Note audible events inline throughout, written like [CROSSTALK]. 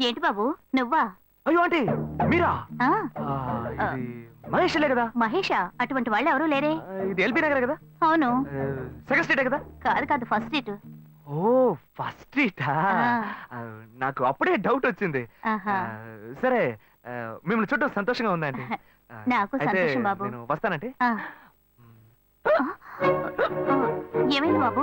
ఏంటి బాబు? నువ్వా? అయ్యో ఆంటీ మీరా? ఆ, ఆ, ఇది మహేష్లే కదా? మహేషా? అటువంటి వాళ్ళు ఎవరూ లేరే. ఆ, ఇది ఎల్బీ నగర్ కదా? అవును. ఆ, సెకండ్ స్ట్రీటే కదా? కాదు కాదు ఫస్ట్ డేట్ ఓ ఫస్ట్ స్ట్రీటా? ఆ. నాకు అప్పుడే డౌట్ వచ్చింది. ఆహా. ఆ, సరే ఆ, మిమ్మల్ని చూడటం సంతోషంగా ఉందండి ఆ, [LAUGHS] నాకు అయితే సంతోషం బాబు. నేను వస్తానంటే. ఆ, ఏమైంది బాబు?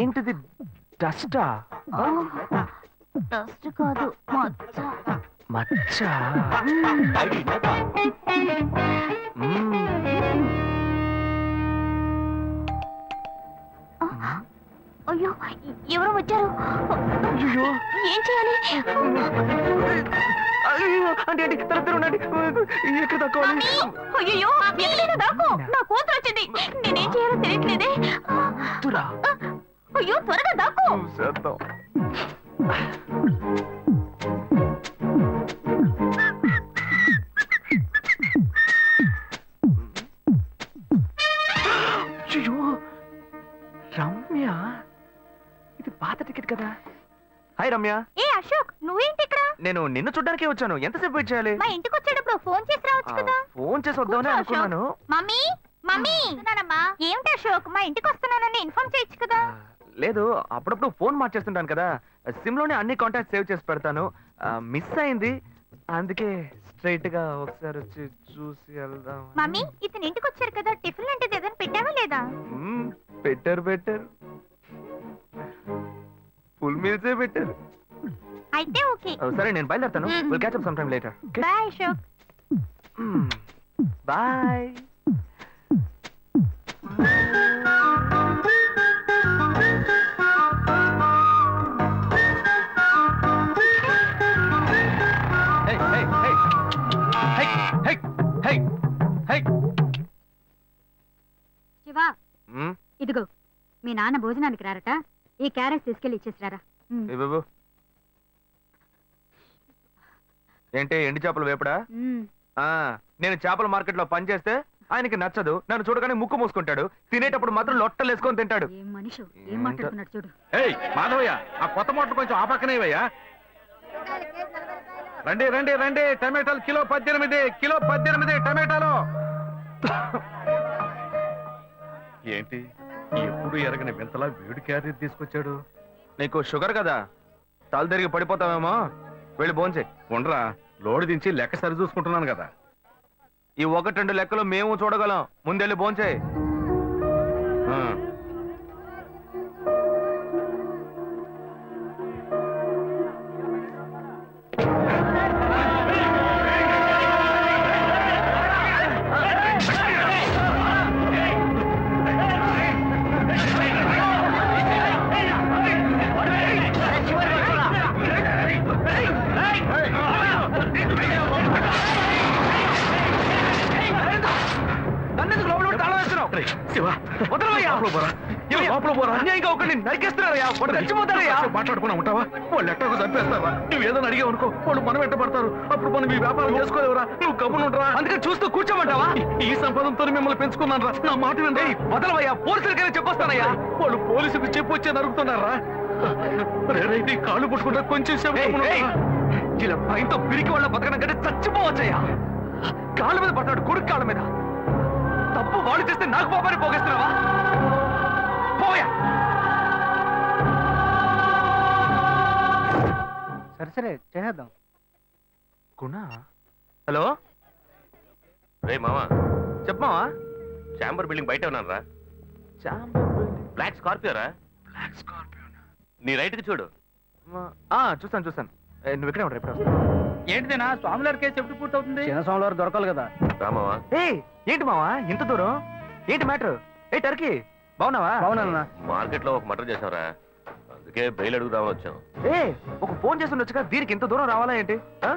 ఏంటిది? డస్టా? డస్ట్ కాదు మచ్చ. మచ్చ. అయ్యో ఎవరో వచ్చారు? ఏం చేయాలి? అయ్యో అంటే అంటే తర ఉండండి. ఎక్కడ తక్కువాలి అయ్యో ఎక్కడైనా దాకో తురా అయ్యో త్వరగా దాకో చేద్దాం. అయ్యో రమ్య. ఇది పాత టికెట్ కదా. హాయ్ రమ్య. ఏ అశోక్ నువ్వేంటి ఇక్కడ? నేను నిన్ను చూడ్డానికే వచ్చాను. ఎంతసేపు వెయిట్ చేయాలి? మా ఇంటికి వచ్చేటప్పుడు ఫోన్ చేసి రావచ్చు కదా. ఫోన్ చేసి వద్దామని కూర్చో, అనుకున్నాను. మమ్మీ? మమ్మీ! వస్తున్నానమ్మా ఏమిటి అశోక్? మా ఇంటికి వస్తున్నానని ఇన్ఫార్మ్ చేయొచ్చు కదా? లేదు అప్పుడప్పుడు ఫోన్ మార్చేస్తుంటాను కదా. సిమ్లోనే అన్ని కాంటాక్ట్ సేవ్ చేసి పెడతాను. మిస్ అయింది. అందుకే స్ట్రైట్గా ఒకసారి వచ్చి చూసి వెళ్దాం. మమ్మీ ఇతను ఇంటికి వచ్చారు కదా. టిఫిన్ లాంటిది ఏదైనా పెట్టావా లేదా? బెటర్ బెటర్ ఫుల్ మీల్సే బెటర్ అయితే ఓకే. సరే నేను బయలుదేరుతాను. Will catch up some time later bye Ashok. Bye మీ నాన్న భోజనానికి రారట. ఈ క్యారెట్ తీసుకెళ్ళి ఇచ్చేసిరారా. ఏ బాబు? ఏంటి ఎండి చేపలు వేపడా? ఆ నేను చేపల మార్కెట్లో పనిచేస్తే ఆయనకి నచ్చదు. నన్ను చూడగానే ముక్కు మూసుకుంటాడు. తినేటప్పుడు మాత్రం లొట్టలు వేసుకొని తింటాడు. ఏం మనిషి ఏం ఏం మాట్లాడుతున్నాడు చూడు. ఏయ్ మాధవయ్య ఆ కొత్త మోటార్ కొంచెం ఆ. రండి రండి రండి. టమాటాలు కిలో పద్దెనిమిది కిలో పద్దెనిమిది టమాటాలు. ఏంటి? ఎప్పుడు ఎరగని వింతలా వేడి క్యారీ తీసుకొచ్చాడు? నీకు షుగర్ కదా? తల తిరిగి పడిపోతావేమో? వెళ్ళి భోంచే ఉండరా? లోడు దించి లెక్క సరి చూసుకుంటున్నాను కదా. ఈ ఒకటి రెండు లెక్కలు మేము చూడగలం. ముందెళ్ళి భోంచే లోపల పోరా. ఏ, లోపల పోరా. అన్యాయంగా ఒకరిని నరికేస్తున్నారయ్యా. వాడు చచ్చిపోతారయ్యా కాసేపు మాట్లాడుకున్నా ఉంటావా? వాళ్ళు ఎట్టకు చంపేస్తారా నువ్వు ఏదైనా అడిగావు అనుకో వాళ్ళు మనం అప్పుడు మనం ఈ వ్యాపారం చేసుకోలేవురా. నువ్వు అందుకని చూస్తూ కూర్చోమంటావా? ఈ సంపదంతో మిమ్మల్ని పెంచుకున్నాను రా నా మాట వినండి వదలవయ్యా. పోలీసులకైనా చెప్పొస్తానయ్యా. వాళ్ళు పోలీసుకు చెప్పి వచ్చే నరుకుతున్నారా? రే, రే, నీ కాళ్ళు పుట్టుకుంటా కొంచెం? ఇలా భయంతో పిరికి వాళ్ళ బతకడం కంటే చచ్చిపోవచ్చయ్యా. కాళ్ళ మీద పడ్డాడు కొడుకు కాళ్ళ మీద. తప్పు వాళ్ళు చేస్తే నాకు పాపాన్ని పోగేస్తున్నావా? పోయా. సరే సరే చేసేద్దాం. గుణ హలో? రే మామా చెప్పమావా చాంబర్ బిల్డింగ్ బయట ఉన్నాను రా. బ్లాక్ స్కార్పియో రా బ్లాక్ స్కార్పియో నీ రైట్కి చూడు చూస్తాను చూస్తాను. నువ్వు ఇక్కడే ఉంటా ఎప్పుడు వస్తా ఏంటిదేనా? స్వామివారి కేసు ఎప్పుడు పూర్తవుతుంది? చిన్న స్వామివారు దొరకాలి కదా. రా మామా ఏయ్ ఏంటి మావా? ఇంత దూరం? ఏంటి మ్యాటర్? ఏ టర్కీ బాగున్నావా? అవునన్నా మార్కెట్లో ఒక మర్డర్ చేసావురా అందుకే బెయిల్ అడుగుదామని వచ్చాం ఏ ఒక ఫోన్ చేసి ఉండొచ్చుగా దీనికి ఇంత దూరం రావాలా ఏంటి? ఆ?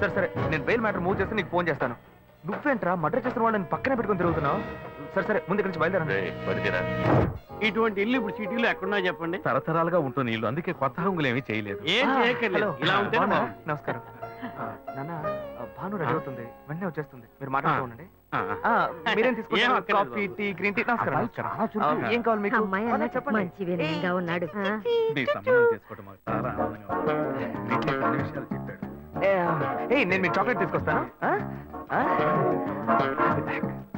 సరే సరే నేను బెయిల్ మ్యాటర్ మూవ్ చేస్తే నీకు ఫోన్ చేస్తాను. నువ్వేంట్రా మర్డర్ చేస్తున్న వాళ్ళని పక్కనే పెట్టుకొని తిరుగుతున్నావు? సరే సరే ముందు ఇక్కడి నుంచి బయలుదేరండి. ఇటువంటి ఇల్లు ఇప్పుడు సిటీలో ఎక్కడున్నా చెప్పండి. తరతరాలుగా ఉంటుంది ఇల్లు అందుకే కొత్త హంగులు ఏమీ చేయలేదు. ఏం ఆ, చేయక్కర్లేదు. హలో. ఇలా ఉంటే బాగున్నారా? నమస్కారం. నాన్న భాను రెడీ అవుతుంది. వెంటనే వచ్చేస్తుంది. మీరు మాట్లాడుతూ ఉండండి. ఆ, మీరేం ఏం తీసుకుంటారు కాఫీ. Tea green tea? నమస్కారం కావాలి మీకు? అమ్మాయి ఆ, అన్న చెప్పండి. మంచి వినయంగా ఉన్నాడు. ఆ, మీ సంబంధం చేసుకోవడం చాలా ఆనందంగా ఉంది. నేను మీకు చాక్లెట్ తీసుకొస్తాను. ఆ? ఆ?